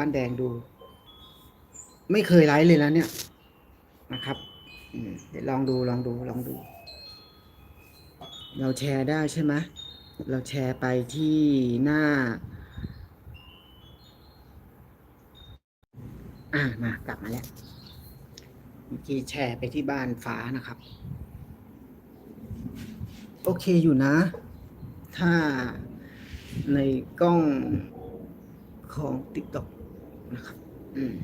บ้านแดงดู ไม่เคยไลฟ์เลยนะเนี่ยนะครับเดี๋ยวลองดูลองดูลองดู เราแชร์ได้ใช่ไหมเราแชร์ไปที่หน้า อ่ามากลับมาแล้วเมื่อกี้แชร์ไปที่บ้านฟ้านะครับ โอเคอยู่นะ ถ้าในกล้องของ TikTok นะครับอืม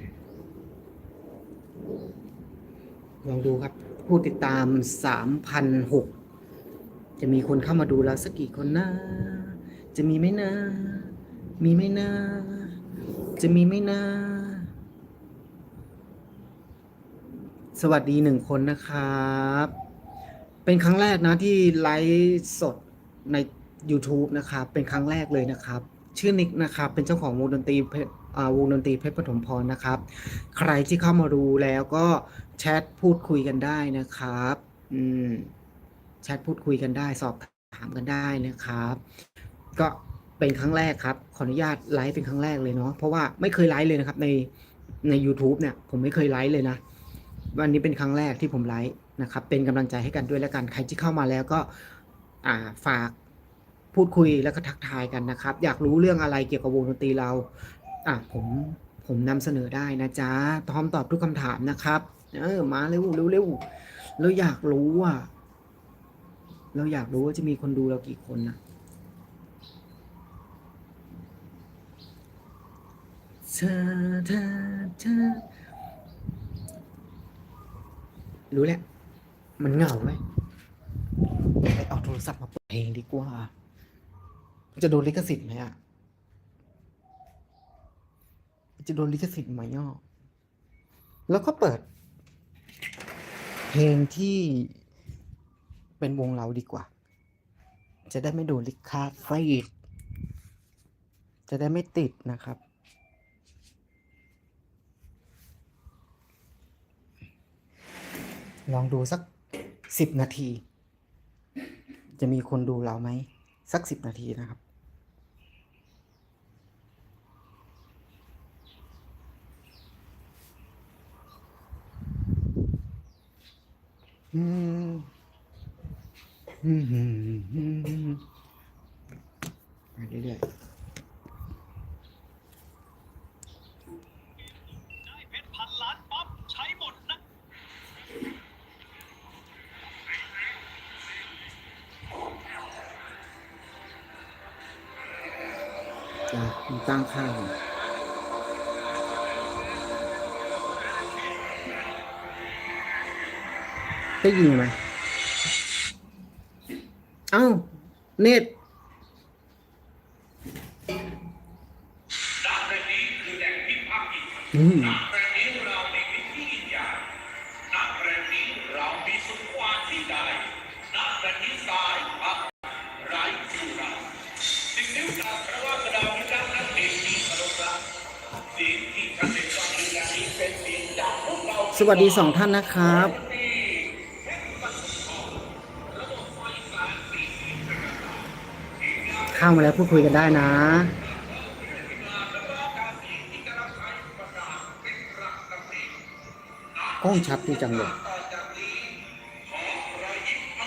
ลองดูครับ ผู้ติดตามสามพันหกจะมีคนเข้ามาดูเราสักกี่คนนะ จะมีไหมนะ มีไหมนะ จะมีไหมนะ สวัสดีหนึ่งคนนะครับ เป็นครั้งแรกนะที่ไลฟ์สดใน YouTube นะครับ เป็นครั้งแรกเลยนะครับ ชื่อนิกนะครับ เป็นเจ้าของวงดนตรีเพชรอ่า วงดนตรีเพชรปฐมพรนะครับ ใครที่เข้ามาดูแล้วก็แชทพูดคุยกันได้นะครับ อืมแชทพูดคุยกันได้ สอบถามกันได้นะครับ ก็เป็นครั้งแรกครับ ขออนุญาตไลฟ์เป็นครั้งแรกเลยเนาะเพราะว่าไม่เคยไลฟ์เลยนะครับในใน YouTube เนี่ย ผมไม่เคยไลฟ์เลยนะ วันนี้เป็นครั้งแรกที่ผมไลฟ์นะครับ เป็นกำลังใจให้กันด้วยแล้วกัน ใครที่เข้ามาแล้วก็อ่าฝากพูดคุยแล้วก็ทักทายกันนะครับ อยากรู้เรื่องอะไรเกี่ยวกับวงดนตรีเรา อะผมผมนำเสนอได้นะจ๊ะพร้อมตอบทุกคำถามนะครับ เออ มาเร็วเร็วเร็วเราอยากรู้ว่าเราอยากรู้ว่าจะมีคนดูเรากี่คนนะเธอเธอเธอรู้แหล้วมันเหงาไหมไปเอาโทรศัพท์มาเปิดเพลงดีกว่า จะโดนลิขสิทธิ์ไหมอะ จะโดนลิขสิทธิ์ไหมย่อแล้วก็เปิด เพลงที่เป็นวงเราดีกว่า จะได้ไม่โดนลิขสิทธิ์จะได้ไม่ติดนะครับลองดูสักสิบนาที จะมีคนดูเราไหม สักสิบนาทีนะครับ อืมอืมอืมอืมอืม ไปเรื่อยได้เพชรพันล้านปั๊บใช้หมดนะ ๆจะมีตั้งค่าอยู่ ได้ยินไหมเอ้าเน็ตณแห่งนี้คือแหล่งพิพักษ์อิฐอืมณแห่งนี้เรามีวิธียิ่งใหญ่ณแห่งนี้เรามีสุขวาที่ใดณแห่งนี้ทรายพักไร้ที่เราสิ่งนี้จากพระวากระดาษที่ด้านนั้นเองมีอารมณ์รักสิ่งที่ท่านได้ฟังในอย่างนี้เป็นสิ่งจากพวกเราสวัสดีสองท่านนะครับ ข้ามาแล้วพูดคุยกันได้นะกล้องชัดดีจังเลยต่อจากนี้ขอรอยยิ้มอั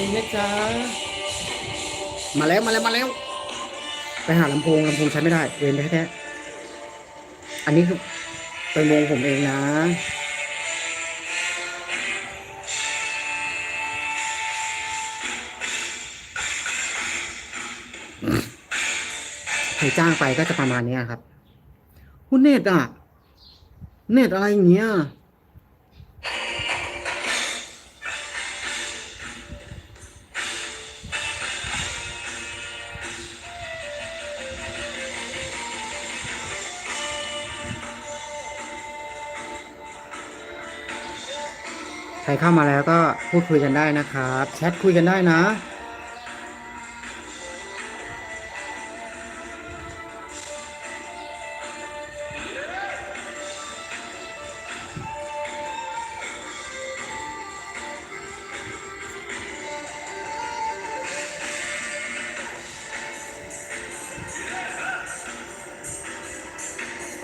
ดีนะจ๊ะมาแล้วมาแล้วมาแล้ว ไปหาลำโพงลำโพงใช้ไม่ได้ เวนแท้ๆอันนี้คือเป็นวงผมเองนะใครจ้างไปก็จะประมาณนี้ครับคุณเน็ตอะ เน็ตอะไรอย่างเงี้ย ใครเข้ามาแล้วก็พูดคุยกันได้นะครับ แชทคุยกันได้นะ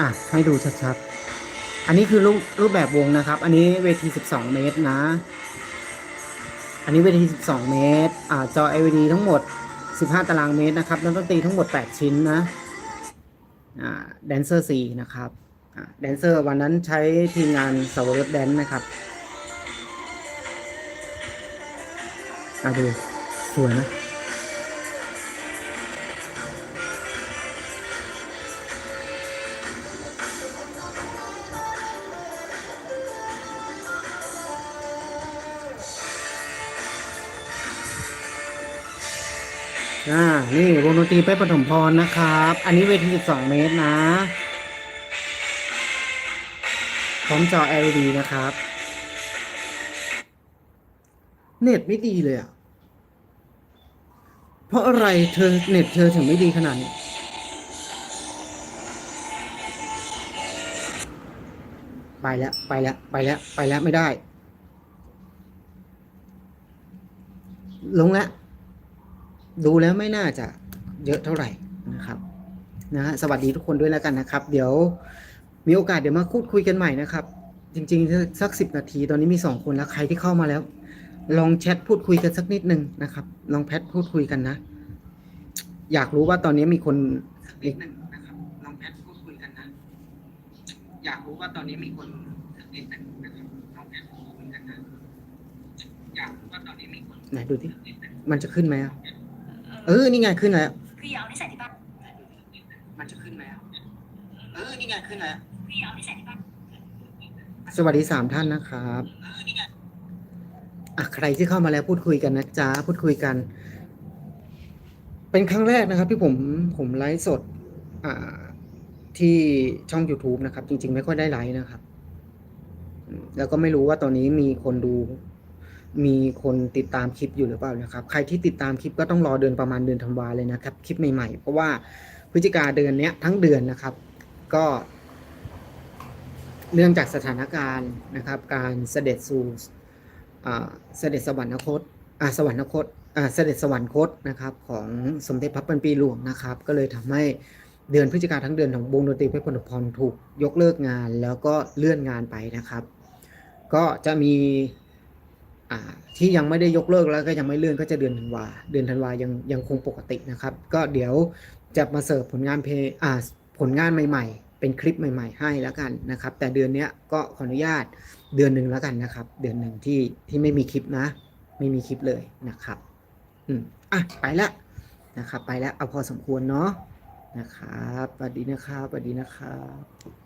อะให้ดูชัดๆ อันนี้คือรูปรูปแบบวงนะครับ อันนี้เวที 12 เมตรนะ อันนี้เวที 12 เมตร อ่า จอ LED ทั้งหมด 15 ตารางเมตรนะครับนักดนตรีทั้งหมด 8 ชิ้นนะ อ่า แดนเซอร์ 4 นะครับ อ่า แดนเซอร์วันนั้นใช้ทีมงานสาวรสแดนนะครับ อ่าดูสวยนะ อ่า นี่วงดนตรีเป๊ะปฐมพรนะครับ อันนี้เวที 12 เมตรนะ พร้อมจอ LED นะครับ เน็ตไม่ดีเลยอะ เพราะอะไรเธอเน็ตเธอถึงไม่ดีขนาดนี้ไปแล้วไปแล้วไปแล้วไปแล้วไม่ได้ ลงแล้ว ดูแล้วไม่น่าจะเยอะเท่าไหร่นะครับนะฮะสวัสดีทุกคนด้วยแล้วกันนะครับ เดี๋ยวมีโอกาสเดี๋ยวมาพูดคุยกันใหม่นะครับ จริงๆ สักสิบนาที ตอนนี้มีสองคนแล้วใครที่เข้ามาแล้ว ลองแชทพูดคุยกันสักนิดหนึ่งนะครับ ลองแพทพูดคุยกันนะ อยากรู้ว่าตอนนี้มีคนสักนิดหนึ่งนะครับลองแพทพูดคุยกันนะ อยากรู้ว่าตอนนี้มีคนสักนิดหนึ่งนะครับลองแพทพูดคุยกันนะอยากรู้ว่าตอนนี้มีคนไหนดูที่มันจะขึ้นไหมอะ เออ นี่ไงขึ้นแล้วพี่เอาที่ใส่ที่บ้านมันจะขึ้นไหมอะเออ นี่ไงขึ้นแล้วพี่เอาที่ใส่ที่บ้านสวัสดีสามท่านนะครับอะใครที่เข้ามาแล้วพูดคุยกันนะจ๊ะ พูดคุยกัน เป็นครั้งแรกนะครับ ที่ผมผมไลฟ์สด อ่า ที่ช่อง YouTube นะครับ จริง ๆ ไม่ค่อยได้ไลฟ์นะครับอืมแล้วก็ไม่รู้ว่าตอนนี้มีคนดู มีคนติดตามคลิปอยู่หรือเปล่านะครับ ใครที่ติดตามคลิปก็ต้องรอเดือนประมาณเดือนธันวาเลยนะครับ คลิปใหม่ๆ เพราะว่าพฤศจิกาเดือนเนี้ยทั้งเดือนนะครับ ก็ เนื่องจากสถานการณ์นะครับ การเสด็จสู่อ่าเสด็จสวรรคตอ่าสวรรคตอ่าเสด็จสวรรคตนะครับ ของสมเด็จพระปัญปีหลวงนะครับ ก็เลยทำให้เดือนพฤศจิกาทั้งเดือนของวงดนตรีเพชรพลพรถูกยกเลิกงานแล้วก็เลื่อนงานไปนะครับ ก็จะมี ที่ยังไม่ได้ยกเลิกแล้วก็ยังไม่เลื่อนก็จะเดือนธันวา เดือนธันวายังยังคงปกตินะครับ ก็เดี๋ยวจะมาเสิร์ฟผลงานเพลงอ่าผลงานใหม่ ๆ เป็นคลิปใหม่ ๆ ให้แล้วกันนะครับ แต่เดือนเนี้ยก็ขออนุญาตเดือนหนึ่งแล้วกันนะครับ เดือนหนึ่งที่ที่ไม่มีคลิปนะ ไม่มีคลิปเลยนะครับ อืมอะไปแล้วนะครับ ไปแล้วเอาพอสมควรเนาะนะครับสวัสดีนะครับสวัสดีนะครับ